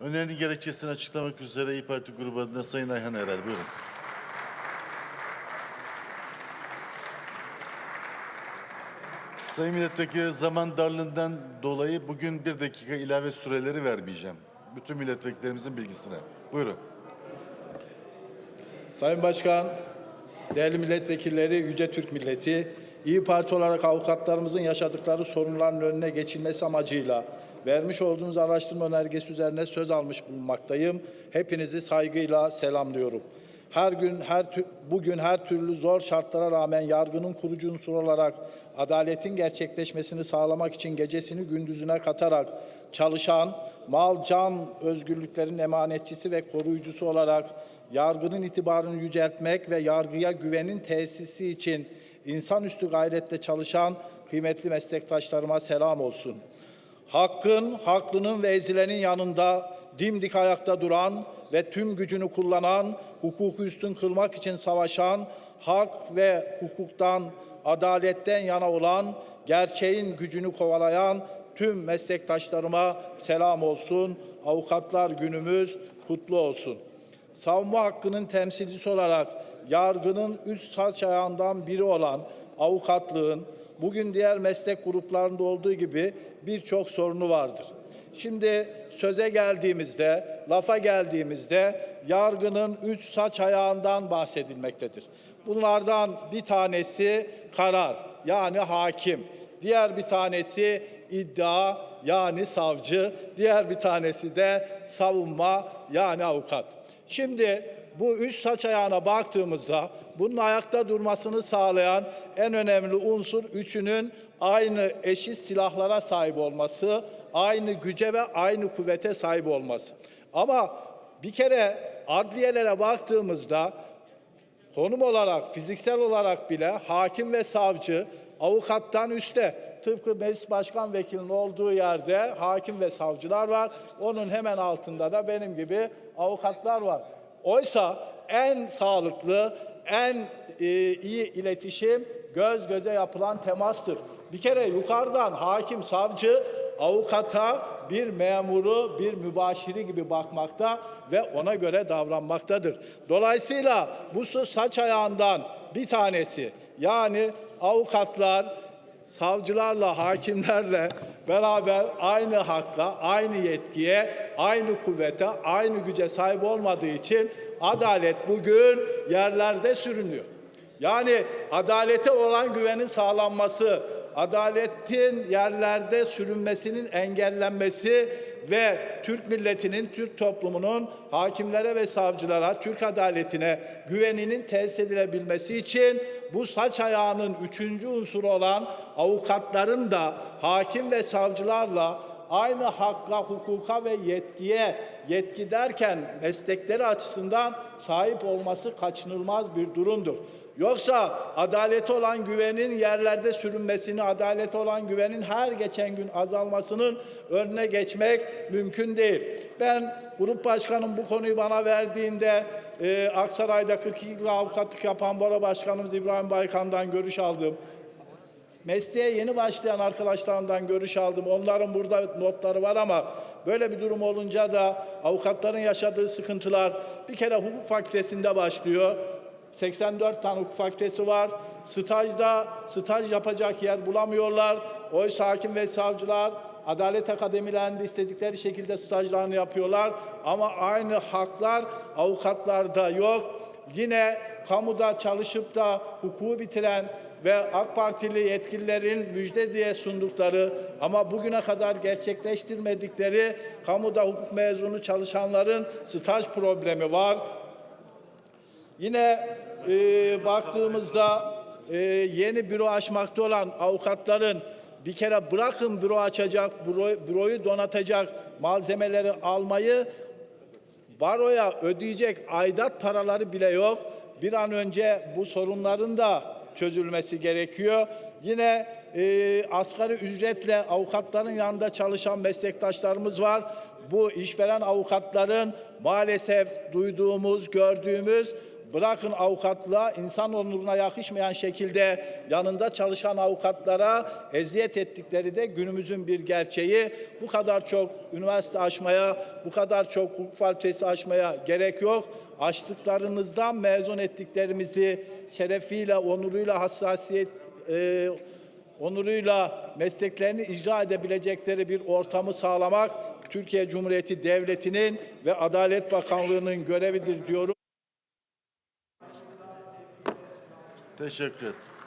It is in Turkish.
Önerinin gerekçesini açıklamak üzere İYİ Parti grubu adına Sayın Ayhan Erer. Buyurun. Sayın Milletvekili zaman darlığından dolayı bugün bir dakika ilave süreleri vermeyeceğim. Bütün milletvekillerimizin bilgisine. Buyurun. Sayın Başkan, değerli milletvekilleri, Yüce Türk Milleti, İyi Parti olarak avukatlarımızın yaşadıkları sorunların önüne geçilmesi amacıyla vermiş olduğunuz araştırma önergesi üzerine söz almış bulunmaktayım. Hepinizi saygıyla selamlıyorum. Her gün, her bugün her türlü zor şartlara rağmen yargının kurucu unsur olarak adaletin gerçekleşmesini sağlamak için gecesini gündüzüne katarak çalışan, mal, can, özgürlüklerin emanetçisi ve koruyucusu olarak yargının itibarını yüceltmek ve yargıya güvenin tesisi için insanüstü gayretle çalışan kıymetli meslektaşlarıma selam olsun. Hakkın, haklının ve ezilenin yanında dimdik ayakta duran ve tüm gücünü kullanan, hukuku üstün kılmak için savaşan, hak ve hukuktan, adaletten yana olan, gerçeğin gücünü kovalayan tüm meslektaşlarıma selam olsun. Avukatlar günümüz kutlu olsun savunma hakkının temsilcisi olarak yargının üst saç ayağından biri olan avukatlığın bugün diğer meslek gruplarında olduğu gibi birçok sorunu vardır. Şimdi söze geldiğimizde, lafa geldiğimizde yargının üç saç ayağından bahsedilmektedir. Bunlardan bir tanesi karar yani hakim. Diğer bir tanesi iddia yani savcı, diğer bir tanesi de savunma yani avukat. Şimdi bu üç saç ayağına baktığımızda bunun ayakta durmasını sağlayan en önemli unsur üçünün aynı eşit silahlara sahip olması, aynı güce ve aynı kuvvete sahip olması. Ama bir kere adliyelere baktığımızda konum olarak, fiziksel olarak bile hakim ve savcı avukattan üstte. Tıpkı meclis başkan vekilinin olduğu yerde hakim ve savcılar var. Onun hemen altında da benim gibi avukatlar var. Oysa en sağlıklı, en e, iyi iletişim göz göze yapılan temastır. Bir kere yukarıdan hakim, savcı avukata bir memuru, bir mübaşiri gibi bakmakta ve ona göre davranmaktadır. Dolayısıyla bu saç ayağından bir tanesi yani avukatlar savcılarla, hakimlerle beraber aynı hakla, aynı yetkiye, aynı kuvvete, aynı güce sahip olmadığı için adalet bugün yerlerde sürünüyor. Yani adalete olan güvenin sağlanması, adaletin yerlerde sürünmesinin engellenmesi ve Türk milletinin, Türk toplumunun hakimlere ve savcılara, Türk adaletine güveninin tesis edilebilmesi için bu saç ayağının üçüncü unsuru olan avukatların da hakim ve savcılarla aynı hakka, hukuka ve yetkiye, yetki derken meslekleri açısından sahip olması kaçınılmaz bir durumdur. Yoksa adalete olan güvenin yerlerde sürünmesini, adalete olan güvenin her geçen gün azalmasının önüne geçmek mümkün değil. Ben grup başkanım bu konuyu bana verdiğinde e, Aksaray'da 42 yıl avukatlık yapan Bora Başkanımız İbrahim Baykan'dan görüş aldım. Mesleğe yeni başlayan arkadaşlarımdan görüş aldım. Onların burada notları var ama böyle bir durum olunca da avukatların yaşadığı sıkıntılar bir kere hukuk fakültesinde başlıyor. 84 tane hukuk fakültesi var. Stajda staj yapacak yer bulamıyorlar. Oysa hakim ve savcılar Adalet akademilerinde istedikleri şekilde stajlarını yapıyorlar. Ama aynı haklar avukatlarda yok. Yine kamuda çalışıp da hukuku bitiren ve AK Partili yetkililerin müjde diye sundukları ama bugüne kadar gerçekleştirmedikleri kamuda hukuk mezunu çalışanların staj problemi var. Yine e, baktığımızda e, yeni büro açmakta olan avukatların bir kere bırakın büro açacak, büro, büroyu donatacak malzemeleri almayı baroya ödeyecek aidat paraları bile yok. Bir an önce bu sorunların da çözülmesi gerekiyor. Yine e, asgari ücretle avukatların yanında çalışan meslektaşlarımız var. Bu işveren avukatların maalesef duyduğumuz, gördüğümüz bırakın avukatlığa insan onuruna yakışmayan şekilde yanında çalışan avukatlara eziyet ettikleri de günümüzün bir gerçeği. Bu kadar çok üniversite açmaya, bu kadar çok hukuk fakültesi açmaya gerek yok. Açtıklarınızdan mezun ettiklerimizi şerefiyle, onuruyla, hassasiyet, e, onuruyla mesleklerini icra edebilecekleri bir ortamı sağlamak Türkiye Cumhuriyeti Devleti'nin ve Adalet Bakanlığı'nın görevidir diyorum. Teşekkür ederim.